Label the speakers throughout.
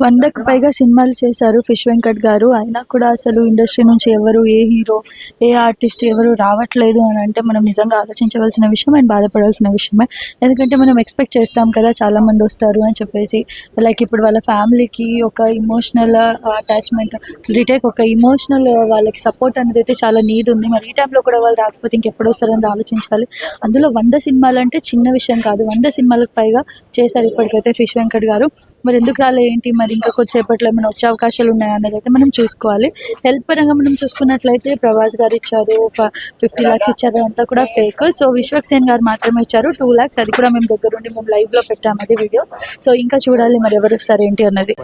Speaker 1: వందకు పైగా సినిమాలు చేశారు ఫిష్ వెంకట్ గారు. అయినా కూడా అసలు ఇండస్ట్రీ నుంచి ఎవరు ఏ హీరో ఏ ఆర్టిస్ట్ ఎవరు రావట్లేదు అని అంటే మనం నిజంగా ఆలోచించవలసిన విషయం అండ్ బాధపడాల్సిన విషయమే. ఎందుకంటే మనం ఎక్స్పెక్ట్ చేస్తాం కదా చాలా మంది వస్తారు అని చెప్పేసి. లైక్ ఇప్పుడు వాళ్ళ ఫ్యామిలీకి ఒక ఇమోషనల్ అటాచ్మెంట్ రిటేక్ ఒక ఇమోషనల్ వాళ్ళకి సపోర్ట్ అనేది అయితే చాలా నీడ్ ఉంది. మరి ఈ టైంలో కూడా వాళ్ళు రాకపోతే ఇంకెప్పుడు వస్తారని ఆలోచించాలి. అందులో వంద సినిమాలు అంటే చిన్న విషయం కాదు. వంద సినిమాలకు పైగా చేశారు ఇప్పటికైతే ఫిష్ వెంకట్ గారు. మరి ఎందుకు రాలే ఏంటి మరి? ఇంకా కొద్దిసేపట్లో ఏమైనా వచ్చే అవకాశాలు ఉన్నాయా అనేది అయితే మనం చూసుకోవాలి. హెల్ప్ పరంగా మనం చూసుకున్నట్లయితే ప్రభాస్ గారు ఇచ్చారు ఫిఫ్టీ ల్యాక్స్ ఇచ్చారు అంతా కూడా ఫేక్ సో విశ్వక్సేన్ గారు మాత్రమే ఇచ్చారు టూ ల్యాక్స్ అది కూడా మేము దగ్గరుండి మేము లైవ్లో పెట్టాము అది వీడియో సో ఇంకా చూడాలి మరి ఎవరు వస్తారు ఏంటి అన్నది.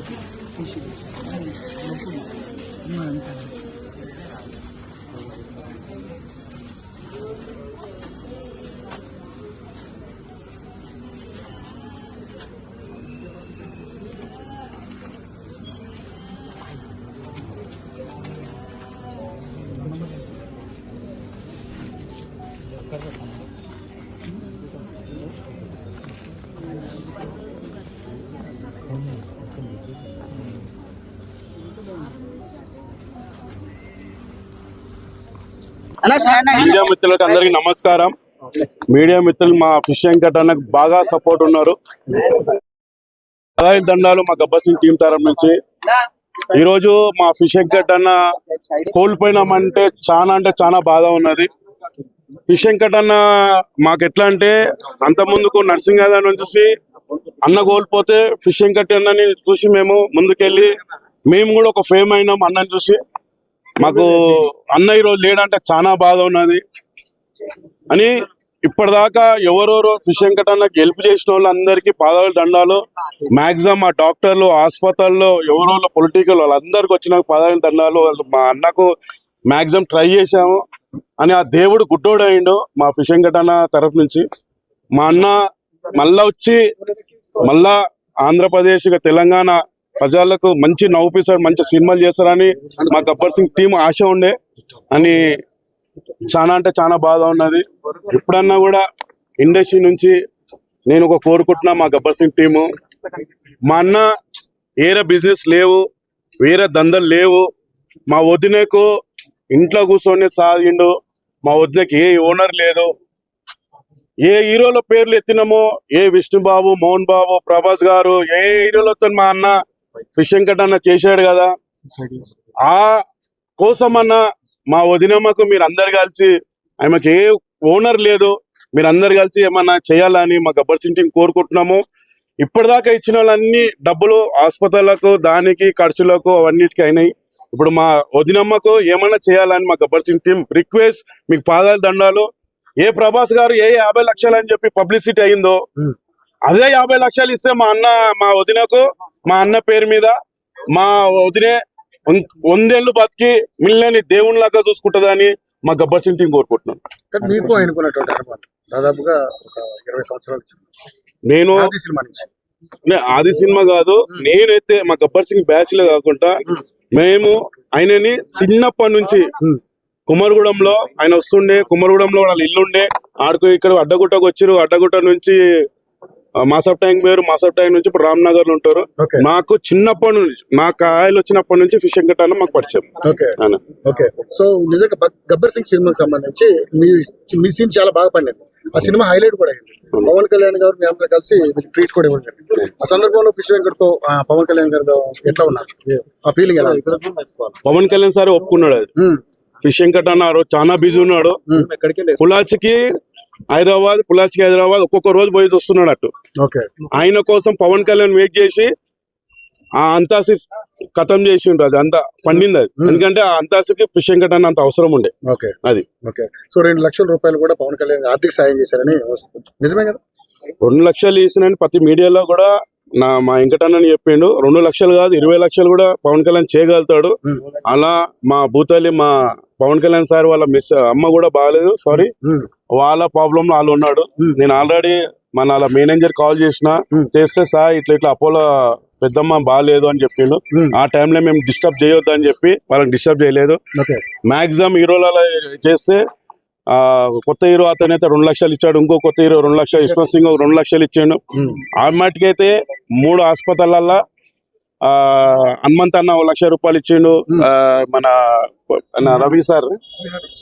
Speaker 2: నాకు ఇక్కడ కొంచెం సైడ్ ఉన్నాను అన్న
Speaker 3: మీడియా మిత్రులకు అందరికి నమస్కారం. మీడియా మిత్రులు మా ఫిష్ వెంకట్ అన్నకు బాగా సపోర్ట్ ఉన్నారు. పదహైదు దండాలు మా గబ్బర్ సింగ్ టీం తరఫు నుంచి. ఈ రోజు మా ఫిష్ వెంకట్ అన్న కోల్పోయినామంటే చాలా అంటే చాలా బాధ ఉన్నది. ఫిష్ వెంకట్ అన్న మాకు ఎట్లా అంటే అంత ముందుకు నర్సింగ్ యాదవ్ చూసి అన్న కోల్పోతే ఫిష్ వెంకట్ అన్నని చూసి మేము ముందుకెళ్ళి మేము కూడా ఒక ఫేమ్ అయినాం అన్నని చూసి మాకు అన్న ఈరోజు లేడంటే చాలా బాధ ఉన్నది. అని ఇప్పటిదాకా ఎవరెవరో ఫిష్ వెంకటన్న గెలుపు చేసిన వాళ్ళందరికీ పాదాలు దండాలు. మాక్సిమం ఆ డాక్టర్లు హాస్పిటల్లో ఎవరెవరో పొలిటికల్ వాళ్ళందరికి వచ్చిన పాదాలు దండాలు. మా అన్నకు మాక్సిమం ట్రై చేశాము. అని ఆ దేవుడు గుడ్డోడు అయిండు మా ఫిష్ వెంకటన్న తరఫు నుంచి. మా అన్న మళ్ళా వచ్చి మళ్ళా ఆంధ్రప్రదేశ్ తెలంగాణ ప్రజలకు మంచి నవ్వుపిస్తాడు మంచి సినిమాలు చేస్తారని మా గబ్బర్ సింగ్ టీం ఆశ ఉండే. అని చాలా అంటే చాలా బాధ ఉన్నది. ఎప్పుడన్నా కూడా ఇండస్ట్రీ నుంచి నేను ఒక కోరుకుంటున్నా మా గబ్బర్ సింగ్ టీము. మా అన్న వేరే బిజినెస్ లేవు వేరే దందలు లేవు. మా వదినకు ఇంట్లో కూర్చొని సాగిండు. మా వదినకి ఏ ఓనర్ లేదు. ఏ హీరోల పేర్లు ఎత్తినామో? ఏ విష్ణుబాబు మోహన్ బాబు ప్రభాస్ గారు ఏ హీరోలతో మా అన్న ఫిష్ వెంకట్ అన్న చేశాడు కదా. ఆ కోసం అన్న మా వదినమ్మకు మీరు అందరు కలిసి ఆమెకి ఏ ఓనర్ లేదు. మీరు అందరు కలిసి ఏమన్నా చేయాలని మా గబ్బర్ సింగ్ టీం కోరుకుంటున్నాము. ఇప్పటిదాకా ఇచ్చిన వాళ్ళన్ని డబ్బులు హాస్పిటల్లకు దానికి ఖర్చులకు అవన్నిటికీ అయినాయి. ఇప్పుడు మా వదినమ్మకు ఏమన్నా చేయాలని మా గబ్బర్ సింగ్ టీం రిక్వెస్ట్ మీకు పాదాలు దండాలు. ఏ ప్రభాస్ గారు ఏ యాభై లక్షలు అని చెప్పి పబ్లిసిటీ అయిందో అదే యాభై లక్షలు ఇస్తే మా అన్న మా వదినకు మా అన్న పేరు మీద మా వదినే వందేళ్ళు బతికి మిల్లని దేవునిలాగా చూసుకుంటుందని మా గబ్బర్ సింగ్ టీం కోరుకుంటున్నాను.
Speaker 4: మీకు ఆయనకున్నటువంటి అనుభవం దాదాపుగా ఒక ఇరవై సంవత్సరాల.
Speaker 3: నేను
Speaker 4: ఆది సినిమా
Speaker 3: కాదు నేనైతే మా గబ్బర్ సింగ్ బ్యాచ్లో కాకుండా మేము. ఆయనని చిన్నప్పటి నుంచి కుమరగూడెంలో ఆయన వస్తుండే కుమరగూడెంలో వాళ్ళ ఇల్లు ఉండే ఆడుకు ఇక్కడ అడ్డగుట్టకు వచ్చిరు అడ్డగుట్ట నుంచి ఆ, మాసప్ ట్యాంక్ పేరు మాసప్ ట్యాంక్ నుంచి ఇప్పుడు రామ్నగర్లో ఉంటారు.
Speaker 4: ఓకే.
Speaker 3: మాకు చిన్నప్పటి నుంచి మా కాయలు వచ్చినప్పటి నుంచి ఫిష్ వెంకటాన్న మాకు పరిచయం.
Speaker 4: ఓకే. సో నిజంగా గబ్బర్ సింగ్ సినిమాకి సంబంధించి మీ మీ సీన్ చాలా బాగా పండింది. ఆ సినిమా హైలైట్ కూడా అయింది. పవన్ కళ్యాణ్ గారు మీ అందరూ కలిసి ట్రీట్ కూడా ఇవ్వడం. ఆ సందర్భంలో ఫిష్ వెంకట్తో ఆ, పవన్ కళ్యాణ్ గారితో ఎట్లా ఉన్నారు? ఆ ఫీలింగ్ ఎలా?
Speaker 3: పవన్ కళ్యాణ్ సార్ ఒప్పుకున్నాడు అది.
Speaker 4: ఉమ్,
Speaker 3: ఫిష్ వెంకట్ అన్నారు చాలా బిజీ ఉన్నాడు. పులాచికి హైదరాబాద్ పులాచికి హైదరాబాద్ ఒక్కొక్క రోజు పోయి వస్తున్నాడు అటు. ఆయన కోసం పవన్ కళ్యాణ్ వెయిట్ చేసి ఆ అంతాసి కథం చేసిండ్రు అది అంతా పండింది అది. ఎందుకంటే ఆ అంతాసికి ఫిష్ వెంకట్ అన్న అంత అవసరం ఉండే
Speaker 4: ఓకే.
Speaker 3: అది.
Speaker 4: ఓకే. సో రెండు లక్షల రూపాయలు కూడా పవన్ కళ్యాణ్ ఆర్థిక సాయం చేశారని నిజమే కదా?
Speaker 3: రెండు లక్షలు ఇచ్చినని ప్రతి మీడియాలో కూడా నా మా వెంకటన్నని చెప్పిండు. రెండు లక్షలు కాదు ఇరవై లక్షలు కూడా పవన్ కళ్యాణ్ చేయగలుగుతాడు. అలా మా భూతాలి మా పవన్ కళ్యాణ్ సార్ వాళ్ళ మిస్ అమ్మ కూడా బాగాలేదు సారీ. వాళ్ళ ప్రాబ్లం వాళ్ళు ఉన్నాడు. నేను ఆల్రెడీ మన వాళ్ళ మేనేజర్ కాల్ చేసిన. చేస్తే సార్ ఇట్లా ఇట్లా అపోలో పెద్దమ్మ బాగాలేదు అని చెప్పిండు. ఆ టైంలో మేము డిస్టర్బ్ చేయొద్దు అని చెప్పి వాళ్ళకి డిస్టర్బ్ చేయలేదు. మాక్సిమం హీరోలలో చేస్తే ఆ, కొత్త హీరో అతను అయితే రెండు లక్షలు ఇచ్చాడు ఇంకో కొత్త హీరో రెండు లక్షలు యశ్వంత్ సింగ్ రెండు లక్షలు ఇచ్చాడు. ఆ మటుకైతే మూడు హాస్పిటల్ల హనుమంత్ అన్న ఒక లక్ష రూపాయలు ఇచ్చిండు. మన Ravi sir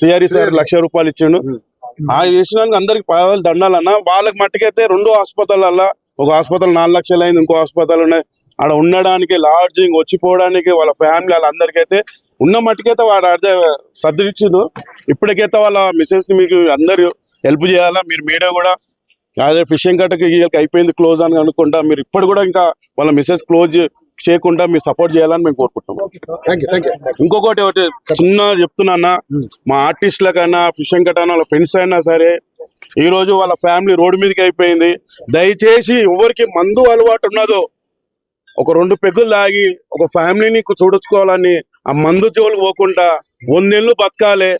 Speaker 3: C R E sir lakh రూపాయలు ఇచ్చిండు. ఆ చేసినాక అందరికి పాదాలు దండాలన్నా వాళ్ళకి మట్టుకైతే రెండు హాస్పిటల్ల ఒక హాస్పిటల్ నాలుగు లక్షలు అయింది ఇంకో హాస్పిటల్ ఉన్నాయి. ఆడ ఉండడానికి లాడ్జింగ్ వచ్చిపోవడానికి వాళ్ళ ఫ్యామిలీ వాళ్ళందరికైతే ఉన్న మట్టుకైతే వాడు అదే సర్దిచ్చిండు. ఇప్పటికైతే వాళ్ళ మిస్సెస్ మీకు అందరు హెల్ప్ చేయాలా? మీరు మీడియా కూడా అదే ఫిషింగ్ కట్టకి అయిపోయింది క్లోజ్ అని అనుకుంటా. మీరు ఇప్పుడు కూడా ఇంకా వాళ్ళ మిస్సెస్ క్లోజ్ చేయకుండా మీరు సపోర్ట్ చేయాలని మేము కోరుకుంటాం
Speaker 4: థ్యాంక్ యూ థ్యాంక్ యూ
Speaker 3: ఇంకొకటి ఒకటి చిన్న చెప్తున్నా
Speaker 4: Hmm.
Speaker 3: మా ఆర్టిస్టులకైనా ఫిషింగ్ కట్ అయినా వాళ్ళ ఫ్రెండ్స్ అయినా సరే ఈ రోజు వాళ్ళ ఫ్యామిలీ రోడ్డు మీదకి అయిపోయింది. దయచేసి ఎవరికి మందు అలవాటు ఉన్నదో ఒక రెండు పెగ్గులు తాగి ఒక ఫ్యామిలీని చూడొచ్చుకోవాలని ఆ మందు జోలికి పోకుండా వందేళ్ళు బతకాలి.